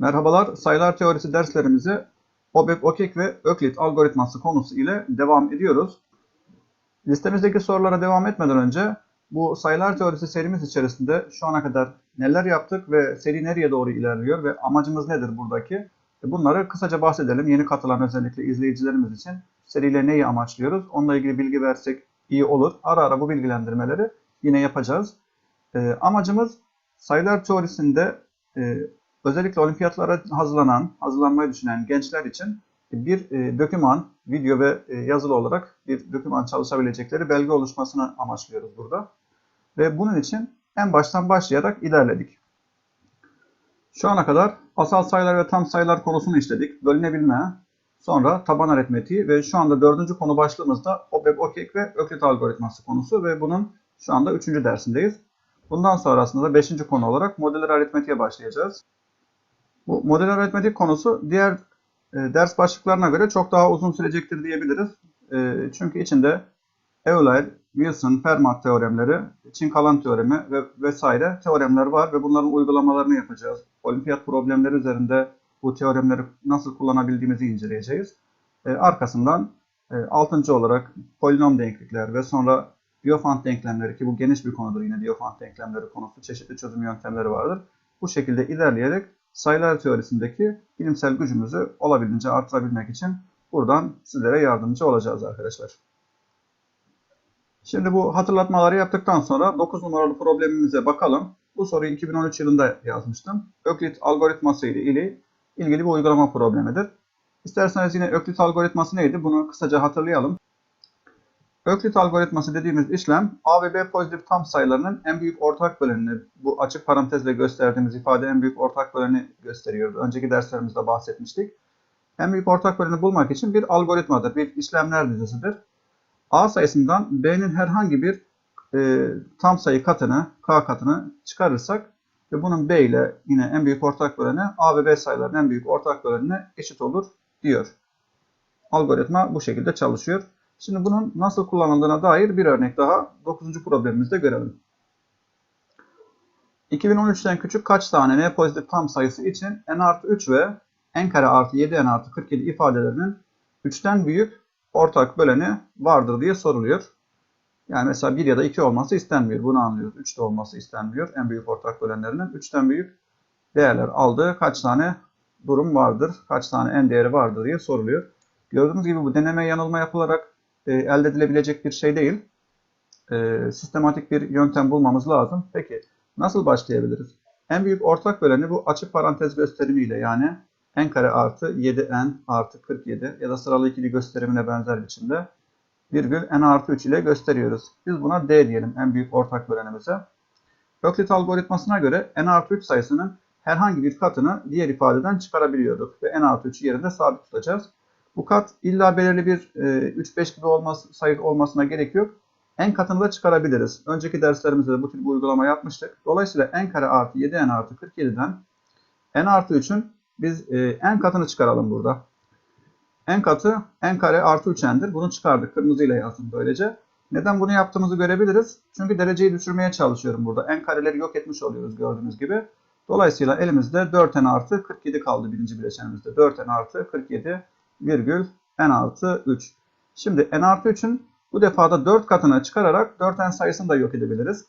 Merhabalar, sayılar teorisi derslerimizi OBEP, OKEK ve Öklit algoritması konusu ile devam ediyoruz. Listemizdeki sorulara devam etmeden önce bu sayılar teorisi serimiz içerisinde şu ana kadar neler yaptık ve seri nereye doğru ilerliyor ve amacımız nedir buradaki? E, Bunları kısaca bahsedelim. Yeni katılan özellikle izleyicilerimiz için seriyle neyi amaçlıyoruz? Onunla ilgili bilgi versek iyi olur. Ara ara bu bilgilendirmeleri yine yapacağız. E, amacımız sayılar teorisinde e, özellikle olimpiyatlara hazırlanan, hazırlanmayı düşünen gençler için bir e, doküman, video ve e, yazılı olarak bir doküman çalışabilecekleri belge oluşmasını amaçlıyoruz burada. Ve bunun için en baştan başlayarak ilerledik. Şu ana kadar asal sayılar ve tam sayılar konusunu işledik. Bölünebilme, sonra taban aritmetiği ve şu anda dördüncü konu başlığımızda OBEB, OKEK ve Öklit algoritması konusu ve bunun şu anda üçüncü dersindeyiz. Bundan sonrasında da beşinci konu olarak modeller aritmetiğe başlayacağız. Bu model aritmetik konusu diğer e, ders başlıklarına göre çok daha uzun sürecektir diyebiliriz. E, çünkü içinde Euler, Wilson, Fermat teoremleri, Çin-Kalan teoremi ve vesaire teoremler var ve bunların uygulamalarını yapacağız. Olimpiyat problemleri üzerinde bu teoremleri nasıl kullanabildiğimizi inceleyeceğiz. E, arkasından e, altıncı olarak polinom denklikler ve sonra Diophant denklemleri ki bu geniş bir konudur yine Diophant denklemleri konusu çeşitli çözüm yöntemleri vardır. Bu şekilde ilerleyerek sayılar teorisindeki bilimsel gücümüzü olabildiğince artırabilmek için buradan sizlere yardımcı olacağız arkadaşlar. Şimdi bu hatırlatmaları yaptıktan sonra 9 numaralı problemimize bakalım. Bu soruyu 2013 yılında yazmıştım. Öklit algoritması ile ilgili, bir uygulama problemidir. İsterseniz yine Öklit algoritması neydi? Bunu kısaca hatırlayalım. Öklit algoritması dediğimiz işlem A ve B pozitif tam sayılarının en büyük ortak bölenini, bu açık parantezle gösterdiğimiz ifade en büyük ortak böleni gösteriyordu. Önceki derslerimizde bahsetmiştik. En büyük ortak böleni bulmak için bir algoritmadır, bir işlemler dizisidir. A sayısından B'nin herhangi bir e, tam sayı katını, K katını çıkarırsak ve bunun B ile yine en büyük ortak böleni A ve B sayılarının en büyük ortak bölenine eşit olur diyor. Algoritma bu şekilde çalışıyor. Şimdi bunun nasıl kullanıldığına dair bir örnek daha 9. problemimizde görelim. 2013'ten küçük kaç tane n pozitif tam sayısı için n artı 3 ve n kare artı 7 n artı 47 ifadelerinin 3'ten büyük ortak böleni vardır diye soruluyor. Yani mesela 1 ya da 2 olması istenmiyor. Bunu anlıyoruz. 3 de olması istenmiyor. En büyük ortak bölenlerinin 3'ten büyük değerler aldığı kaç tane durum vardır, kaç tane n değeri vardır diye soruluyor. Gördüğünüz gibi bu deneme yanılma yapılarak e, elde edilebilecek bir şey değil. E, sistematik bir yöntem bulmamız lazım. Peki nasıl başlayabiliriz? En büyük ortak böleni bu açık parantez gösterimiyle yani n kare artı 7n artı 47 ya da sıralı ikili gösterimine benzer biçimde virgül n artı 3 ile gösteriyoruz. Biz buna d diyelim en büyük ortak bölenimize. Öklit algoritmasına göre n artı 3 sayısının herhangi bir katını diğer ifadeden çıkarabiliyorduk ve n artı 3'ü yerinde sabit tutacağız. Bu kat illa belirli bir e, 3-5 gibi olması, sayı olmasına gerek yok. En katını da çıkarabiliriz. Önceki derslerimizde de bu tür bir uygulama yapmıştık. Dolayısıyla n kare artı 7n artı 47'den n artı 3'ün biz e, n katını çıkaralım burada. n katı n kare artı 3n'dir. Bunu çıkardık. Kırmızıyla yazdım böylece. Neden bunu yaptığımızı görebiliriz. Çünkü dereceyi düşürmeye çalışıyorum burada. n kareleri yok etmiş oluyoruz gördüğünüz gibi. Dolayısıyla elimizde 4n artı 47 kaldı birinci bileşenimizde. 4n artı 47 virgül n artı 3. Şimdi n artı 3'ün bu defada 4 katına çıkararak 4n sayısını da yok edebiliriz.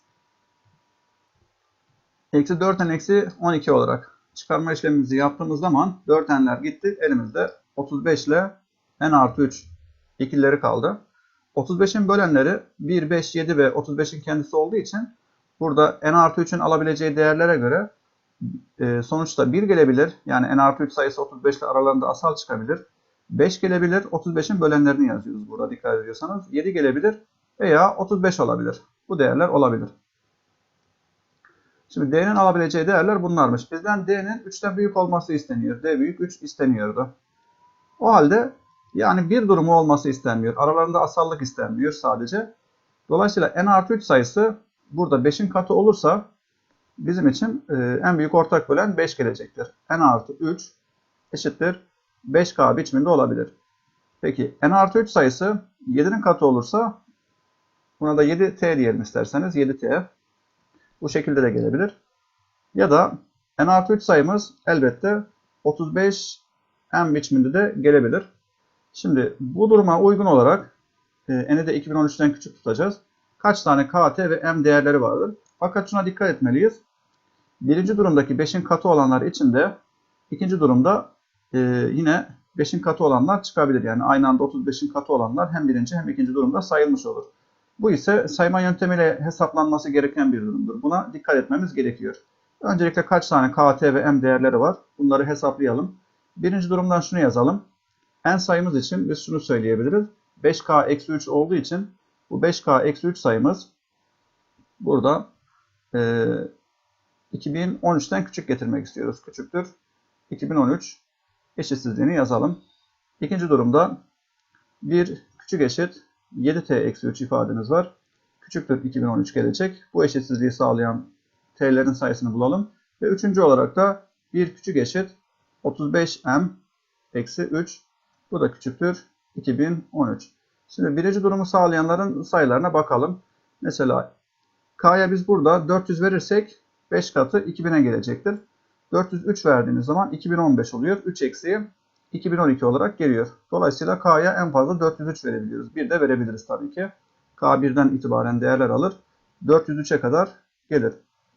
Eksi 4n eksi 12 olarak çıkarma işlemimizi yaptığımız zaman 4n'ler gitti. Elimizde 35 ile n artı 3 ikilileri kaldı. 35'in bölenleri 1, 5, 7 ve 35'in kendisi olduğu için burada n artı 3'ün alabileceği değerlere göre e, sonuçta 1 gelebilir. Yani n artı 3 sayısı 35 ile aralarında asal çıkabilir. 5 gelebilir. 35'in bölenlerini yazıyoruz burada dikkat ediyorsanız. 7 gelebilir veya 35 olabilir. Bu değerler olabilir. Şimdi D'nin alabileceği değerler bunlarmış. Bizden D'nin 3'ten büyük olması isteniyor. D büyük 3 isteniyordu. O halde yani bir durumu olması istenmiyor. Aralarında asallık istenmiyor sadece. Dolayısıyla n artı 3 sayısı burada 5'in katı olursa bizim için en büyük ortak bölen 5 gelecektir. n artı 3 eşittir 5K biçiminde olabilir. Peki n artı 3 sayısı 7'nin katı olursa buna da 7T diyelim isterseniz 7T. Bu şekilde de gelebilir. Ya da n artı 3 sayımız elbette 35 m biçiminde de gelebilir. Şimdi bu duruma uygun olarak e, n'i de 2013'ten küçük tutacağız. Kaç tane kt ve m değerleri vardır? Fakat şuna dikkat etmeliyiz. Birinci durumdaki 5'in katı olanlar için de ikinci durumda e, yine 5'in katı olanlar çıkabilir. Yani aynı anda 35'in katı olanlar hem birinci hem ikinci durumda sayılmış olur. Bu ise sayma yöntemiyle hesaplanması gereken bir durumdur. Buna dikkat etmemiz gerekiyor. Öncelikle kaç tane kt ve m değerleri var? Bunları hesaplayalım. Birinci durumdan şunu yazalım. n sayımız için biz şunu söyleyebiliriz. 5k-3 olduğu için bu 5k-3 sayımız burada e, 2013'ten küçük getirmek istiyoruz. Küçüktür. 2013 eşitsizliğini yazalım. İkinci durumda bir küçük eşit 7t-3 ifademiz var. Küçüktür 2013 gelecek. Bu eşitsizliği sağlayan t'lerin sayısını bulalım. Ve üçüncü olarak da bir küçük eşit 35m eksi 3. Bu da küçüktür 2013. Şimdi birinci durumu sağlayanların sayılarına bakalım. Mesela k'ya biz burada 400 verirsek 5 katı 2000'e gelecektir. 403 verdiğimiz zaman 2015 oluyor. 3 eksiği 2012 olarak geliyor. Dolayısıyla K'ya en fazla 403 verebiliyoruz. Bir de verebiliriz tabii ki. K birden itibaren değerler alır. 403'e kadar gelir.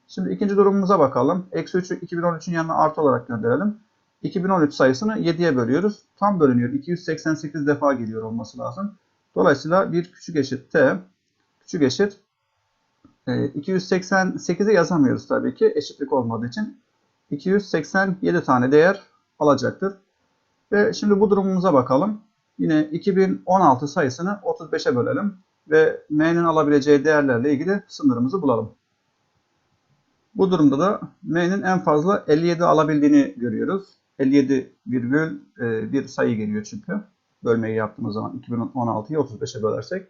Şimdi ikinci durumumuza bakalım. Eksi 3'ü 2013'ün yanına artı olarak gönderelim. 2013 sayısını 7'ye bölüyoruz. Tam bölünüyor. 288 defa geliyor olması lazım. Dolayısıyla bir küçük eşit t küçük eşit 288'i yazamıyoruz tabii ki eşitlik olmadığı için. 287 tane değer alacaktır. Ve şimdi bu durumumuza bakalım. Yine 2016 sayısını 35'e bölelim ve m'nin alabileceği değerlerle ilgili sınırımızı bulalım. Bu durumda da m'nin en fazla 57 alabildiğini görüyoruz. 57 virgül e, bir sayı geliyor çünkü. Bölmeyi yaptığımız zaman 2016'yı 35'e bölersek.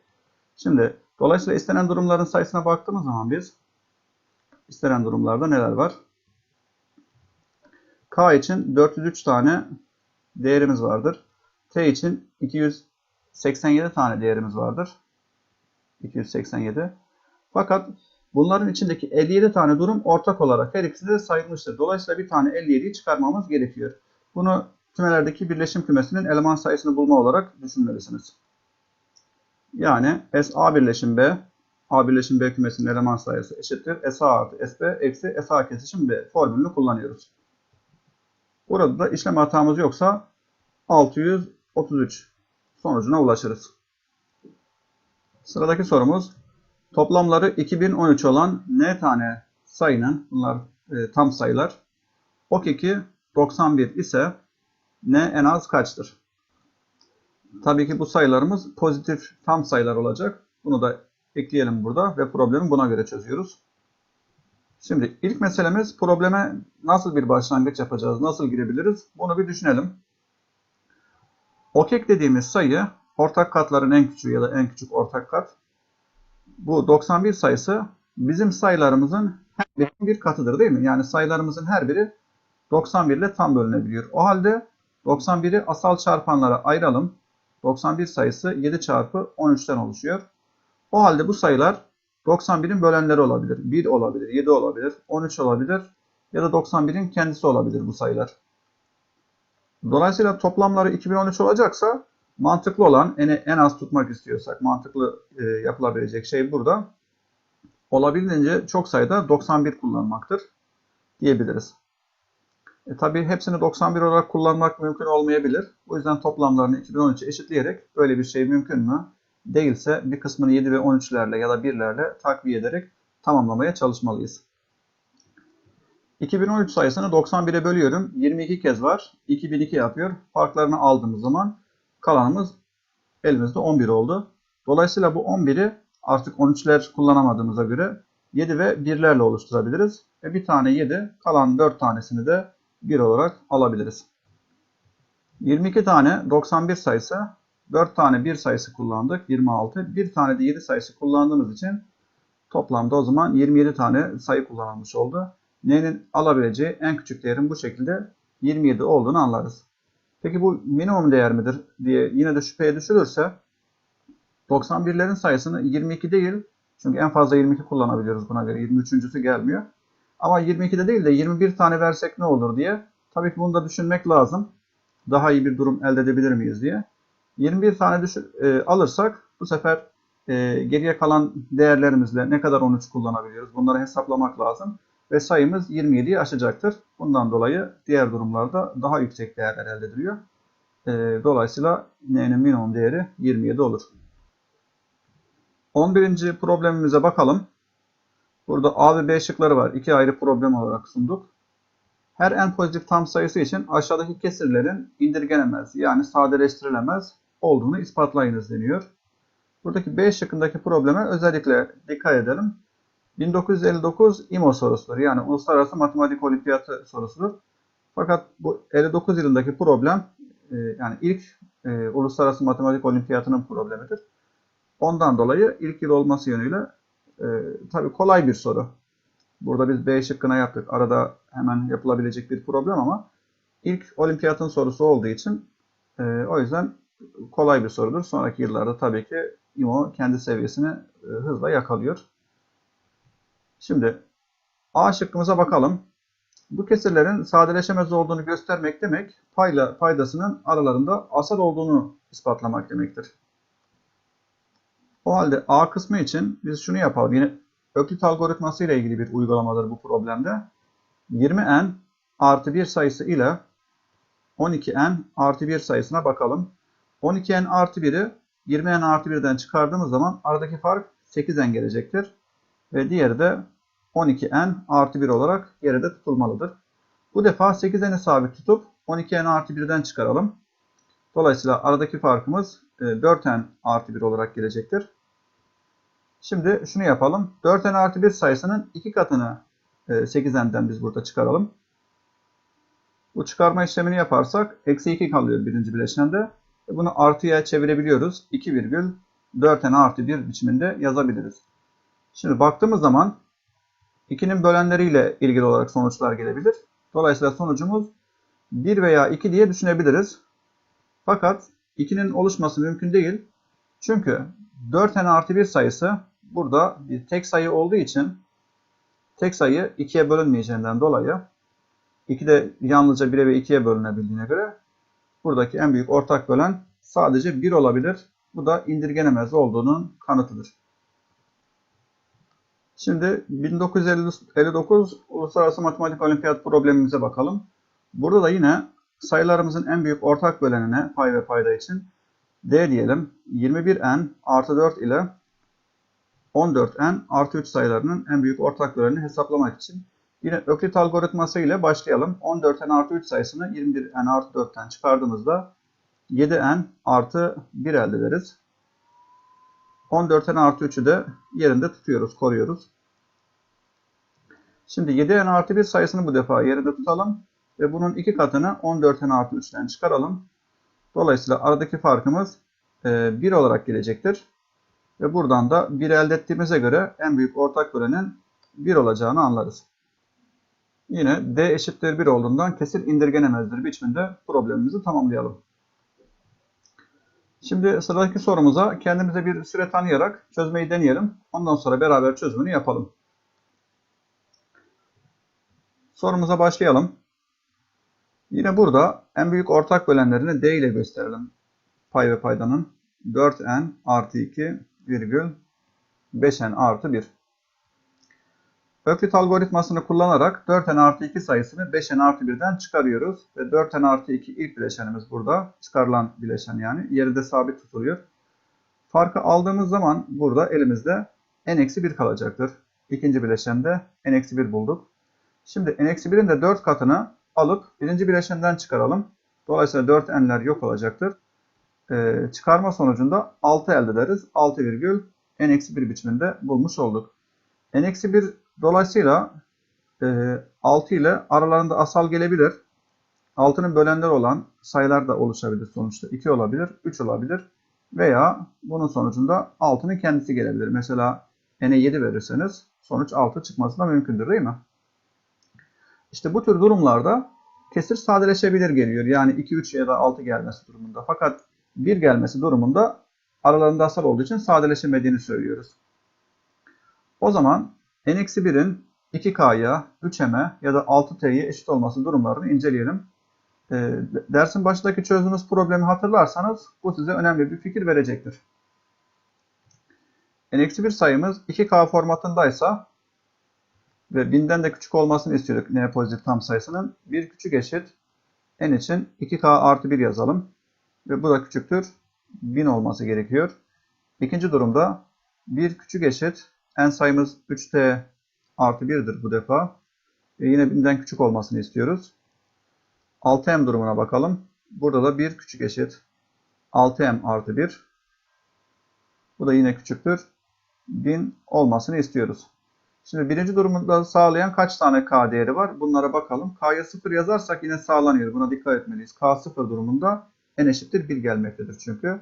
Şimdi dolayısıyla istenen durumların sayısına baktığımız zaman biz istenen durumlarda neler var? K için 403 tane değerimiz vardır. T için 287 tane değerimiz vardır. 287. Fakat bunların içindeki 57 tane durum ortak olarak her ikisi de sayılmıştır. Dolayısıyla bir tane 57'yi çıkarmamız gerekiyor. Bunu kümelerdeki birleşim kümesinin eleman sayısını bulma olarak düşünmelisiniz. Yani S A birleşim B, A birleşim B kümesinin eleman sayısı eşittir. S A artı S B eksi S A kesişim B formülünü kullanıyoruz. Burada da işlem hatamız yoksa 633 sonucuna ulaşırız. Sıradaki sorumuz toplamları 2013 olan n tane sayının bunlar e, tam sayılar ok2 91 ise n en az kaçtır? Tabii ki bu sayılarımız pozitif tam sayılar olacak. Bunu da ekleyelim burada ve problemi buna göre çözüyoruz. Şimdi ilk meselemiz probleme nasıl bir başlangıç yapacağız, nasıl girebiliriz bunu bir düşünelim. Okek dediğimiz sayı ortak katların en küçüğü ya da en küçük ortak kat. Bu 91 sayısı bizim sayılarımızın her birinin bir katıdır değil mi? Yani sayılarımızın her biri 91 ile tam bölünebiliyor. O halde 91'i asal çarpanlara ayıralım. 91 sayısı 7 çarpı 13'ten oluşuyor. O halde bu sayılar 91'in bölenleri olabilir. 1 olabilir, 7 olabilir, 13 olabilir ya da 91'in kendisi olabilir bu sayılar. Dolayısıyla toplamları 2013 olacaksa mantıklı olan en, az tutmak istiyorsak mantıklı e, yapılabilecek şey burada. Olabildiğince çok sayıda 91 kullanmaktır diyebiliriz. E, tabii hepsini 91 olarak kullanmak mümkün olmayabilir. O yüzden toplamlarını 2013'e eşitleyerek böyle bir şey mümkün mü? Değilse bir kısmını 7 ve 13'lerle ya da 1'lerle takviye ederek tamamlamaya çalışmalıyız. 2013 sayısını 91'e bölüyorum. 22 kez var. 2002 yapıyor. Farklarını aldığımız zaman kalanımız elimizde 11 oldu. Dolayısıyla bu 11'i artık 13'ler kullanamadığımıza göre 7 ve 1'lerle oluşturabiliriz. Ve bir tane 7, kalan 4 tanesini de 1 olarak alabiliriz. 22 tane 91 sayısı, 4 tane 1 sayısı kullandık, 26. 1 tane de 7 sayısı kullandığımız için toplamda o zaman 27 tane sayı kullanılmış oldu n'nin alabileceği en küçük değerin bu şekilde 27 olduğunu anlarız. Peki bu minimum değer midir diye yine de şüpheye düşülürse 91'lerin sayısını 22 değil çünkü en fazla 22 kullanabiliyoruz buna göre 23.sü gelmiyor. Ama 22'de değil de 21 tane versek ne olur diye Tabii ki bunu da düşünmek lazım. Daha iyi bir durum elde edebilir miyiz diye. 21 tane düşün, e, alırsak bu sefer e, geriye kalan değerlerimizle ne kadar 13 kullanabiliyoruz bunları hesaplamak lazım. Ve sayımız 27'yi aşacaktır. Bundan dolayı diğer durumlarda daha yüksek değerler elde ediliyor. E, dolayısıyla n'nin minimum değeri 27 olur. 11. problemimize bakalım. Burada A ve B şıkları var. İki ayrı problem olarak sunduk. Her n pozitif tam sayısı için aşağıdaki kesirlerin indirgenemez yani sadeleştirilemez olduğunu ispatlayınız deniyor. Buradaki B şıkkındaki probleme özellikle dikkat edelim. 1959 IMO sorusudur. Yani Uluslararası Matematik Olimpiyatı sorusudur. Fakat bu 59 yılındaki problem e, yani ilk e, Uluslararası Matematik Olimpiyatı'nın problemidir. Ondan dolayı ilk yıl olması yönüyle e, tabii kolay bir soru. Burada biz B şıkkına yaptık. Arada hemen yapılabilecek bir problem ama ilk olimpiyatın sorusu olduğu için e, o yüzden kolay bir sorudur. Sonraki yıllarda tabii ki IMO kendi seviyesini e, hızla yakalıyor. Şimdi A şıkkımıza bakalım. Bu kesirlerin sadeleşemez olduğunu göstermek demek, payla paydasının aralarında asal olduğunu ispatlamak demektir. O halde A kısmı için biz şunu yapalım. Yine Öklit algoritması ile ilgili bir uygulamadır bu problemde. 20n artı 1 sayısı ile 12n artı 1 sayısına bakalım. 12n artı 1'i 20n artı 1'den çıkardığımız zaman aradaki fark 8n gelecektir. Ve diğeri de 12n artı 1 olarak yerde tutulmalıdır. Bu defa 8n'i sabit tutup 12n artı 1'den çıkaralım. Dolayısıyla aradaki farkımız 4n artı 1 olarak gelecektir. Şimdi şunu yapalım. 4n artı 1 sayısının 2 katını 8n'den biz burada çıkaralım. Bu çıkarma işlemini yaparsak eksi 2 kalıyor birinci bileşende. Bunu artıya çevirebiliyoruz. 2 virgül 4n artı 1 biçiminde yazabiliriz. Şimdi baktığımız zaman 2'nin bölenleriyle ilgili olarak sonuçlar gelebilir. Dolayısıyla sonucumuz 1 veya 2 diye düşünebiliriz. Fakat 2'nin oluşması mümkün değil. Çünkü 4n artı 1 sayısı burada bir tek sayı olduğu için tek sayı 2'ye bölünmeyeceğinden dolayı 2 de yalnızca 1'e ve 2'ye bölünebildiğine göre buradaki en büyük ortak bölen sadece 1 olabilir. Bu da indirgenemez olduğunun kanıtıdır. Şimdi 1959 Uluslararası Matematik Olimpiyat problemimize bakalım. Burada da yine sayılarımızın en büyük ortak bölenine pay ve payda için D diyelim 21n artı 4 ile 14n artı 3 sayılarının en büyük ortak bölenini hesaplamak için yine Öklit algoritması ile başlayalım. 14n artı 3 sayısını 21n artı 4'ten çıkardığımızda 7n artı 1 elde ederiz. 14n artı 3'ü de yerinde tutuyoruz, koruyoruz. Şimdi 7n artı 1 sayısını bu defa yerinde tutalım. Ve bunun iki katını 14n artı 3'ten çıkaralım. Dolayısıyla aradaki farkımız 1 olarak gelecektir. Ve buradan da 1 elde ettiğimize göre en büyük ortak bölenin 1 olacağını anlarız. Yine d eşittir 1 olduğundan kesir indirgenemezdir biçiminde problemimizi tamamlayalım. Şimdi sıradaki sorumuza kendimize bir süre tanıyarak çözmeyi deneyelim. Ondan sonra beraber çözümünü yapalım. Sorumuza başlayalım. Yine burada en büyük ortak bölenlerini D ile gösterelim. Pay ve paydanın 4n artı 2 virgül 5n artı 1. Öklit algoritmasını kullanarak 4n artı 2 sayısını 5n artı 1'den çıkarıyoruz. Ve 4n artı 2 ilk bileşenimiz burada. Çıkarılan bileşen yani. Yeri de sabit tutuluyor. Farkı aldığımız zaman burada elimizde n-1 kalacaktır. İkinci bileşende n-1 bulduk. Şimdi n-1'in de 4 katını alıp birinci bileşenden çıkaralım. Dolayısıyla 4n'ler yok olacaktır. Ee, çıkarma sonucunda 6 elde ederiz. 6 virgül n-1 biçiminde bulmuş olduk. n-1 dolayısıyla e, 6 ile aralarında asal gelebilir. 6'nın bölenleri olan sayılar da oluşabilir sonuçta. 2 olabilir, 3 olabilir. Veya bunun sonucunda 6'nın kendisi gelebilir. Mesela n'e 7 verirseniz sonuç 6 çıkması da mümkündür değil mi? İşte bu tür durumlarda kesir sadeleşebilir geliyor. Yani 2, 3 ya da 6 gelmesi durumunda. Fakat 1 gelmesi durumunda aralarında asal olduğu için sadeleşemediğini söylüyoruz. O zaman n-1'in 2K'ya, 3M'e ya da 6T'ye eşit olması durumlarını inceleyelim. Ee, dersin başındaki çözdüğümüz problemi hatırlarsanız bu size önemli bir fikir verecektir. n-1 sayımız 2K formatındaysa ve 1000'den de küçük olmasını istiyorduk n pozitif tam sayısının. 1 küçük eşit n için 2K artı 1 yazalım. Ve bu da küçüktür. 1000 olması gerekiyor. İkinci durumda 1 küçük eşit n sayımız 3t artı 1'dir bu defa. E yine 1000'den küçük olmasını istiyoruz. 6m durumuna bakalım. Burada da 1 küçük eşit 6m artı 1. Bu da yine küçüktür. 1000 olmasını istiyoruz. Şimdi birinci durumda sağlayan kaç tane k değeri var? Bunlara bakalım. k'ya 0 yazarsak yine sağlanıyor. Buna dikkat etmeliyiz. k 0 durumunda n eşittir 1 gelmektedir çünkü.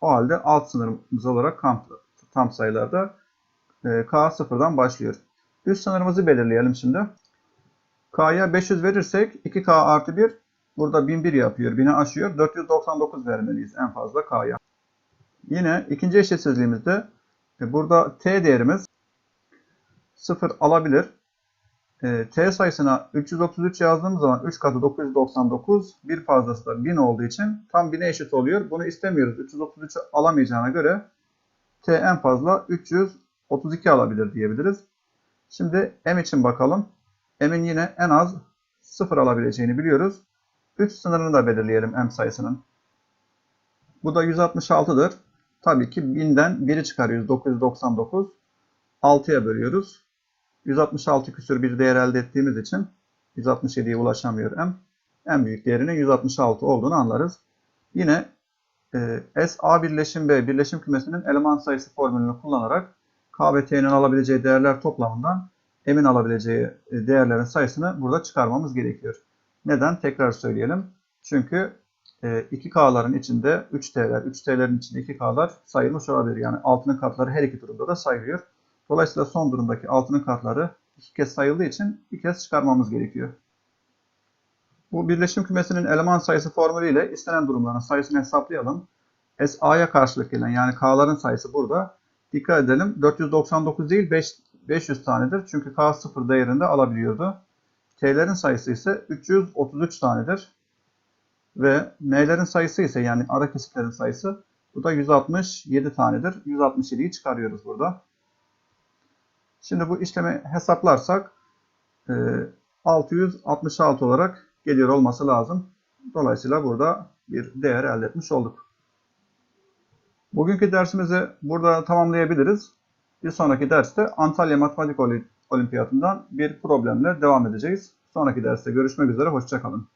O halde alt sınırımız olarak tam, tam sayılarda k 0'dan başlıyor. Üst sınırımızı belirleyelim şimdi. K'ya 500 verirsek 2K artı 1 burada 1001 yapıyor. 1000'i aşıyor. 499 vermeliyiz en fazla K'ya. Yine ikinci eşitsizliğimizde e, burada T değerimiz 0 alabilir. E, T sayısına 333 yazdığımız zaman 3 katı 999 bir fazlası da 1000 olduğu için tam 1000'e eşit oluyor. Bunu istemiyoruz. 333'ü alamayacağına göre T en fazla 332 alabilir diyebiliriz. Şimdi M için bakalım. M'in yine en az 0 alabileceğini biliyoruz. 3 sınırını da belirleyelim M sayısının. Bu da 166'dır. Tabii ki 1000'den 1'i çıkarıyoruz. 999. 6'ya bölüyoruz. 166 küsür bir değer elde ettiğimiz için 167'ye ulaşamıyor M. En büyük değerinin 166 olduğunu anlarız. Yine e, S A birleşim B birleşim kümesinin eleman sayısı formülünü kullanarak K ve T'nin alabileceği değerler toplamından M'in alabileceği e, değerlerin sayısını burada çıkarmamız gerekiyor. Neden? Tekrar söyleyelim. Çünkü 2K'ların içinde 3T'ler, 3T'lerin içinde 2K'lar sayılmış olabilir. Yani altının katları her iki durumda da sayılıyor. Dolayısıyla son durumdaki altının katları iki kez sayıldığı için bir kez çıkarmamız gerekiyor. Bu birleşim kümesinin eleman sayısı formülüyle istenen durumların sayısını hesaplayalım. SA'ya karşılık gelen yani K'ların sayısı burada. Dikkat edelim 499 değil 5, 500 tanedir. Çünkü K 0 değerinde alabiliyordu. T'lerin sayısı ise 333 tanedir. Ve M'lerin sayısı ise yani ara kesitlerin sayısı bu da 167 tanedir. 167'yi çıkarıyoruz burada. Şimdi bu işlemi hesaplarsak 666 olarak geliyor olması lazım. Dolayısıyla burada bir değer elde etmiş olduk. Bugünkü dersimizi burada tamamlayabiliriz. Bir sonraki derste Antalya Matematik Olimpiyatından bir problemle devam edeceğiz. Sonraki derste görüşmek üzere, hoşçakalın.